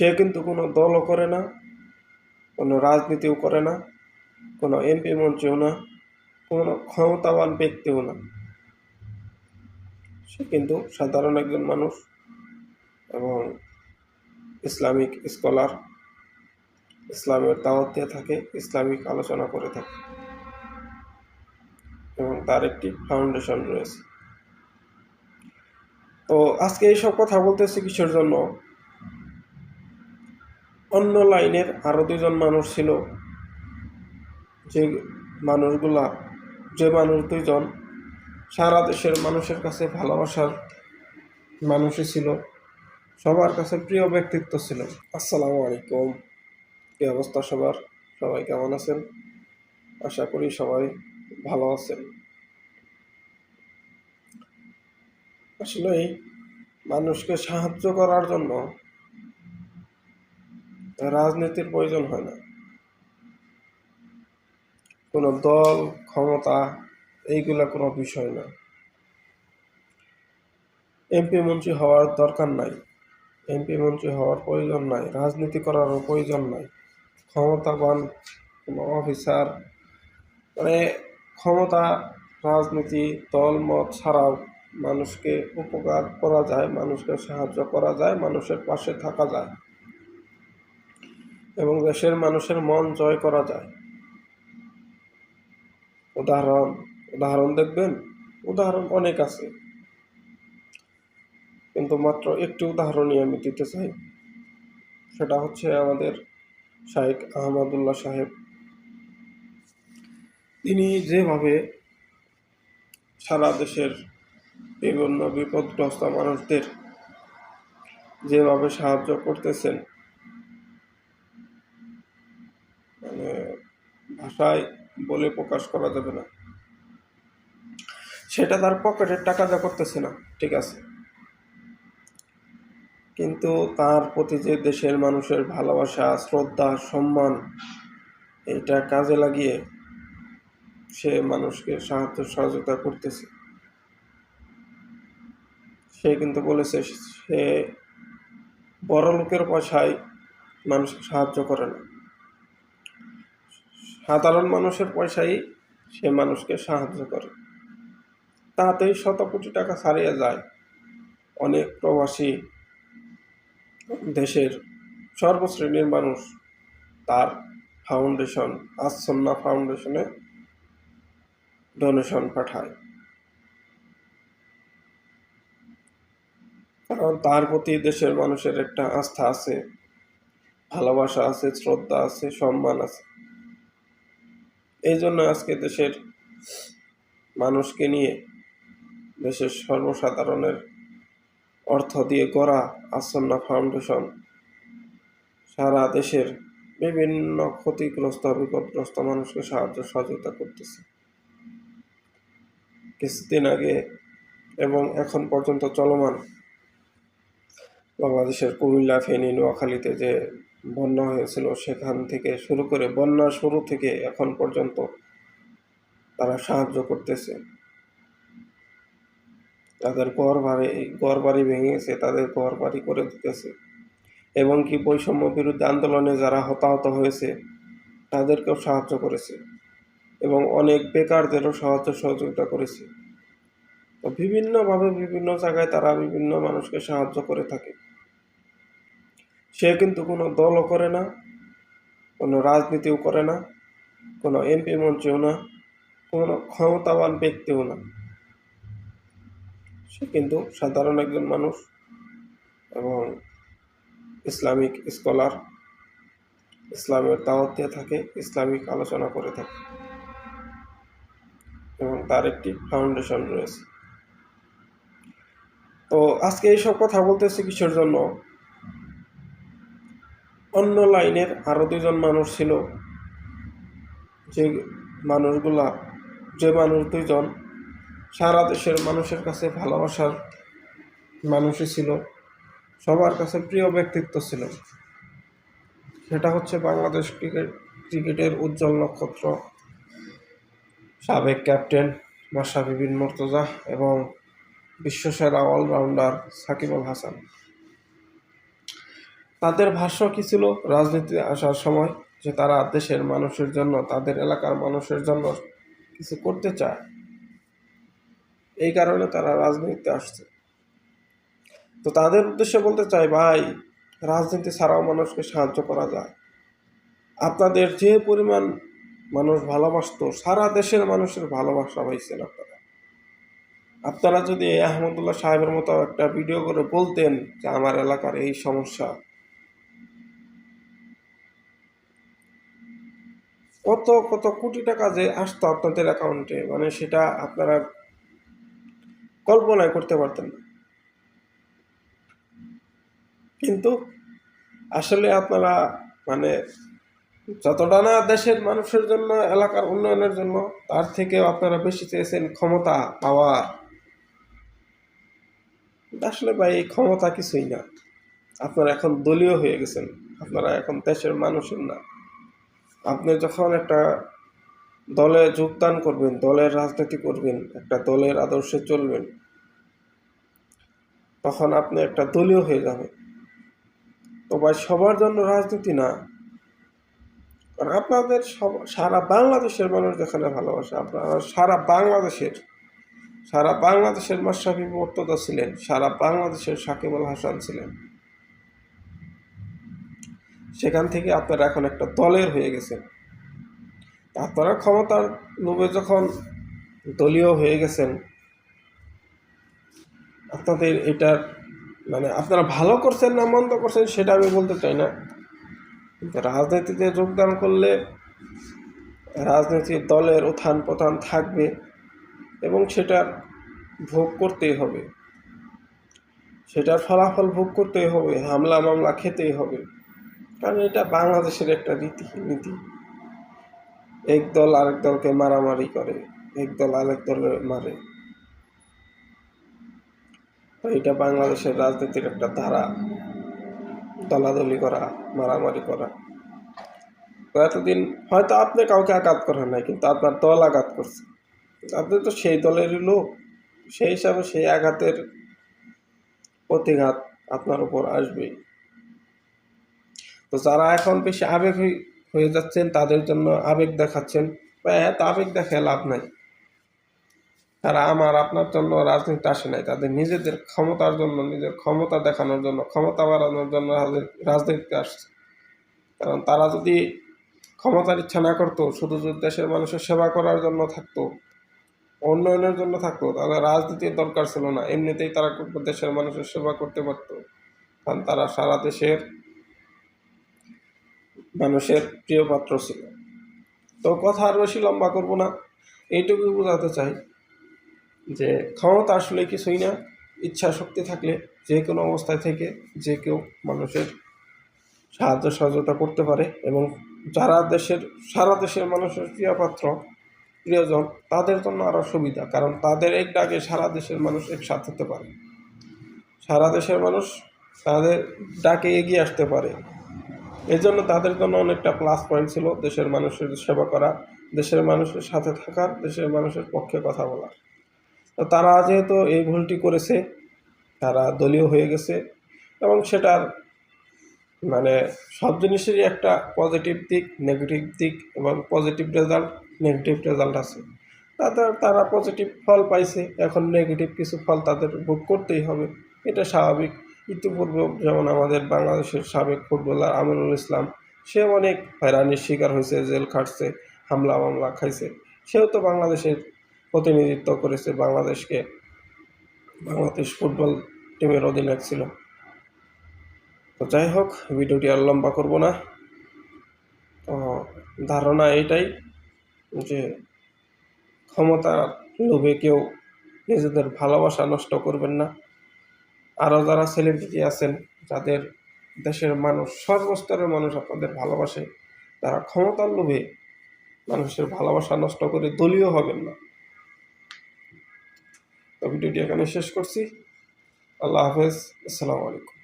সে কিন্তু কোনো দলও করে না, কোনো রাজনীতিও করে না, কোনো এমপি মন্ত্রীও না, কোনো ক্ষমতাবান ব্যক্তিও না। সে কিন্তু সাধারণ একজন মানুষ এবং ইসলামিক স্কলার। ইসলামের দাওয়াত দিয়ে থাকে, ইসলামিক আলোচনা করে থাকে এবং তার একটি ফাউন্ডেশন রয়েছে। তো আজকে এইসব কথা বলতেছি কিসের জন্য? অন্য লাইনের আরও দুজন মানুষ ছিল। যে মানুষগুলা, যে মানুষ দুইজন সারা দেশের মানুষের কাছে ভালোবাসার মানুষই ছিল। সবার কাছে প্রিয় ব্যক্তিত্ব ছিল। আসসালামু আলাইকুম। কি অবস্থা সবার? সবাই কেমন আছেন? আশা করি সবাই ভালো আছেন। আসলে মানুষকে সাহায্য করার জন্য রাজনীতির প্রয়োজন হয় না। কোনো দল, ক্ষমতা, এইগুলা কোনো বিষয় না। এমপি মন্ত্রী হওয়ার দরকার নাই। এমপি মন্ত্রী হওয়ার প্রয়োজন নাই। রাজনীতি করারও প্রয়োজন নাই। ক্ষমতাবান কোনো অফিসার মানে ক্ষমতা রাজনীতি, দল, মত ছাড়াও মানুষকে উপকার করা যায়, মানুষকে সাহায্য করা যায়, মানুষের পাশে থাকা যায়। এবং দেশের মানুষের মন জয় করা যায়। উদাহরণ উদাহরণ দেখবেন? উদাহরণ অনেক আছে। কিন্তু মাত্র একটি উদাহরণই আমি দিতে চাই। সেটা হচ্ছে আমাদের শাহেক আহমদুল্লাহ সাহেব। তিনি যেভাবে সারা দেশের বিভিন্ন বিপদগ্রস্ত মানুষদের যেভাবে সাহায্য করতেছেন মানে ভাষায় বলে প্রকাশ করা যাবে না। সেটা তার পকেটের টাকা যা করতেছে না, ঠিক আছে। কিন্তু তার প্রতি যে দেশের মানুষের ভালোবাসা, শ্রদ্ধা, সম্মান, এটা কাজে লাগিয়ে সে মানুষকে সাহায্য, সহযোগিতা করতেছে। সে কিন্তু বলেছে, সে বড় লোকের পয়সায় মানুষকে সাহায্য করে না। সাধারণ মানুষের পয়সাই সে মানুষকে সাহায্য করে। তাতেই শত কোটি টাকা ছাড়িয়ে যায় অনেক প্রবাসী দেশের সর্বশ্রেণীর মানুষ। তার ফাউন্ডেশন আসন্না ফাউন্ডেশনে ডোনেশন পাঠায়। কারণ তার প্রতি দেশের মানুষের একটা আস্থা আছে, ভালোবাসা আছে, শ্রদ্ধা আছে, সম্মান আছে। এই জন্য আজকে দেশের মানুষকে নিয়ে দেশের সর্বসাধারণের অর্থ দিয়ে গড়া আসন্না ফাউন্ডেশন সারা দেশের বিভিন্ন ক্ষতিগ্রস্ত, বিপদগ্রস্ত মানুষকে সাহায্য সহযোগিতা করতেছে। কিছুদিন আগে এবং এখন পর্যন্ত চলমান বাংলাদেশের কুমিল্লা, ফেনী, নোয়াখালীতে যে বন্যা হয়েছিল সেখান থেকে শুরু করে বন্যা শুরু থেকে এখন পর্যন্ত তারা সাহায্য করতেছে। তাদের ঘর বাড়ি ঘর বাড়ি ভেঙে গেছে তাদের ঘর বাড়ি করে দিতেছে। এবং কি বৈষম্য বিরুদ্ধে আন্দোলনে যারা হতাহত হয়েছে, তাদেরকেও সাহায্য করেছে এবং অনেক বেকারদেরও সাহায্য সহযোগিতা করেছে। তো বিভিন্নভাবে বিভিন্ন জায়গায় তারা বিভিন্ন মানুষকে সাহায্য করে থাকে। সে কিন্তু কোনো দলও করে না, কোনো রাজনীতিও করে না, কোনো এমপি মন্ত্রীও না, কোনো ক্ষমতাবান ব্যক্তিও না। সে কিন্তু সাধারণ একজন মানুষ এবং ইসলামিক স্কলার, ইসলামের দাওয়াত দিয়ে থাকে, ইসলামিক আলোচনা করে থাকে এবং তার একটি ফাউন্ডেশন রয়েছে। তো আজকে এইসব কথা বলতেছি কিসের জন্য? অন্য লাইনের আরও দুজন মানুষ ছিল। যে মানুষগুলা, যে মানুষ দুইজন সারা দেশের মানুষের কাছে ভালোবাসার মানুষই ছিল, সবার কাছে প্রিয় ব্যক্তিত্ব ছিল। সেটা হচ্ছে বাংলাদেশ ক্রিকেট, ক্রিকেটের উজ্জ্বল নক্ষত্র, সাবেক ক্যাপ্টেন মাশরাফি বিন মুর্তজা এবং বিশ্বসেরা অলরাউন্ডার সাকিব আল হাসান। তাদের ভাষ্য কি ছিল? রাজনীতিতে আসার সময় যে তারা দেশের মানুষের জন্য, তাদের এলাকার মানুষের জন্য কিছু করতে চায়। এই কারণে তারা রাজনীতিতে আসছে। তো তাদের উদ্দেশ্যে বলতে চাই, ভাই, রাজনীতি ছাড়াও মানুষকে সাহায্য করা যায়। আপনাদের যে পরিমাণ মানুষ ভালোবাসতো, সারা দেশের মানুষের ভালোবাসা পাইছেন আপনারা। আপনারা যদি আহমদুল্লাহ সাহেবের মতো একটা ভিডিও করে বলতেন যে, আমার এলাকার এই সমস্যা কত কত কোটি টাকা যে আসতো আপনাদের অ্যাকাউন্টে মানে সেটা আপনারা কল্পনায় করতে পারতেন না। কিন্তু আসলে আপনারা মানে যতটা না দেশের মানুষের জন্য, এলাকার উন্নয়নের জন্য, তার থেকেও আপনারা বেশি চেয়েছেন ক্ষমতা পাওয়ার আসলে ভাই, এই ক্ষমতা কিছুই না। আপনারা এখন দলীয় হয়ে গেছেন। আপনারা এখন দেশের মানুষের না। আপনি যখন একটা দলে যোগদান করবেন, দলের রাজনীতি করবেন, একটা দলের আদর্শে চলবেন, তখন আপনি একটা দলীয় হয়ে যাবেন। তো ভাই, সবার জন্য রাজনীতি না। কারণ আপনাদের সব, সারা বাংলাদেশের মানুষ যেখানে ভালোবাসে, আপনারা সারা বাংলাদেশের সারা বাংলাদেশের মাশরাফি মর্তদা ছিলেন, সারা বাংলাদেশের সাকিব আল হাসান ছিলেন। সেখান থেকে আপনারা এখন একটা দলের হয়ে গেছেন আপনারা ক্ষমতার লোভে যখন দলীয় হয়ে গেছেন, আপনাদের এটার মানে আপনারা ভালো করছেন না মন্দ করছেন সেটা আমি বলতে চাই না। কিন্তু রাজনীতিতে যোগদান করলে রাজনৈতিক দলের উত্থান পতন থাকবে এবং সেটা ভোগ করতেই হবে। সেটার ফলাফল ভোগ করতেই হবে হামলা মামলা খেতেই হবে। কারণ এটা বাংলাদেশের একটা রীতি, নীতি। এক দল আরেক দলকে মারামারি করে, এক দল আরেক দলে মারে। তো এটা বাংলাদেশের রাজনীতির একটা ধারা। দলাদলি করা, মারামারি করা। তো এতদিন হয়তো আপনি কাউকে আঘাত করেন নাই, কিন্তু আপনার দল আঘাত করছে। আপনি তো সেই দলেরই লোক, সেই হিসাবে সেই আঘাতের প্রতিঘাত আপনার উপর আসবেই। তো যারা এখন বেশি আবেগ হয়ে- হয়ে যাচ্ছেন, তাদের জন্য আবেগ দেখাচ্ছেন। এত আবেগ দেখে লাভ নাই। তারা আমার, আপনার জন্য রাজনীতি আসে নাই। তাদের নিজেদের ক্ষমতার জন্য, নিজের ক্ষমতা দেখানোর জন্য, ক্ষমতা বাড়ানোর জন্য রাজনী- রাজনীতিতে আসছে। কারণ তারা যদি ক্ষমতার ইচ্ছা না করতো, শুধু যদি দেশের মানুষের সেবা করার জন্য থাকতো, উন্নয়নের জন্য থাকতো, তাহলে রাজনীতির দরকার ছিল না। এমনিতেই তারা দেশের মানুষের সেবা করতে পারতো। কারণ তারা সারা দেশের মানুষের প্রিয় পাত্র ছিল। তো কথা আর বেশি লম্বা করব না এইটুকুই বোঝাতে চাই যে ক্ষমতা আসলে কিছুই না, ইচ্ছা শক্তি থাকলে যে কোনো অবস্থায় থেকে যে কেউ মানুষের সাহায্য সহযোগিতা করতে পারে এবং যারা দেশের, সারা দেশের মানুষের প্রিয় পাত্র, প্রিয়জন, তাদের জন্য আরও সুবিধা, কারণ তাদের এক ডাকে সারা দেশের মানুষ একসাথ হতে পারে। সারা দেশের মানুষ তাদের ডাকে এগিয়ে আসতে পারে। এই জন্য তাদের জন্য অনেকটা প্লাস পয়েন্ট ছিল দেশের মানুষের সেবা করা, দেশের মানুষের সাথে থাকার, দেশের মানুষের পক্ষে কথা বলা। তো তারা যেহেতু এই ভুলটি করেছে, তারা দলীয় হয়ে গেছে এবং সেটার মানে সব জিনিসেরই একটা পজিটিভ দিক নেগেটিভ দিক এবং পজিটিভ রেজাল্ট নেগেটিভ রেজাল্ট আছে। তাদের তারা পজিটিভ ফল পাইছে, এখন নেগেটিভ কিছু ফল তাদের ভোগ করতেই হবে, এটা স্বাভাবিক। ইতিপূর্বে যেমন আমাদের বাংলাদেশের সাবেক ফুটবলার আমিনুল ইসলাম, সে অনেক হয়রানির শিকার হয়েছে, জেল খাটছে, হামলা মামলা খাইছে। সেও তো বাংলাদেশের প্রতিনিধিত্ব করেছে, বাংলাদেশকে, বাংলাদেশ ফুটবল টিমের অধিনায়ক ছিল। তো যাই হোক, ভিডিওটি আর লম্বা করব না। তো ধারণা এটাই যে ক্ষমতার লোভে কেউ নিজেদের ভালোবাসা নষ্ট করবেন না। আরও যারা সেলিব্রিটি আছেন, যাদের দেশের মানুষ, সর্বস্তরের মানুষ আপনাদের ভালোবাসে, তারা ক্ষমতার লোভে মানুষের ভালোবাসা নষ্ট করে দলীয় হবেন না। তো ভিডিওটি এখানে শেষ করছি। আল্লাহ হাফেজ। আসসালামু আলাইকুম।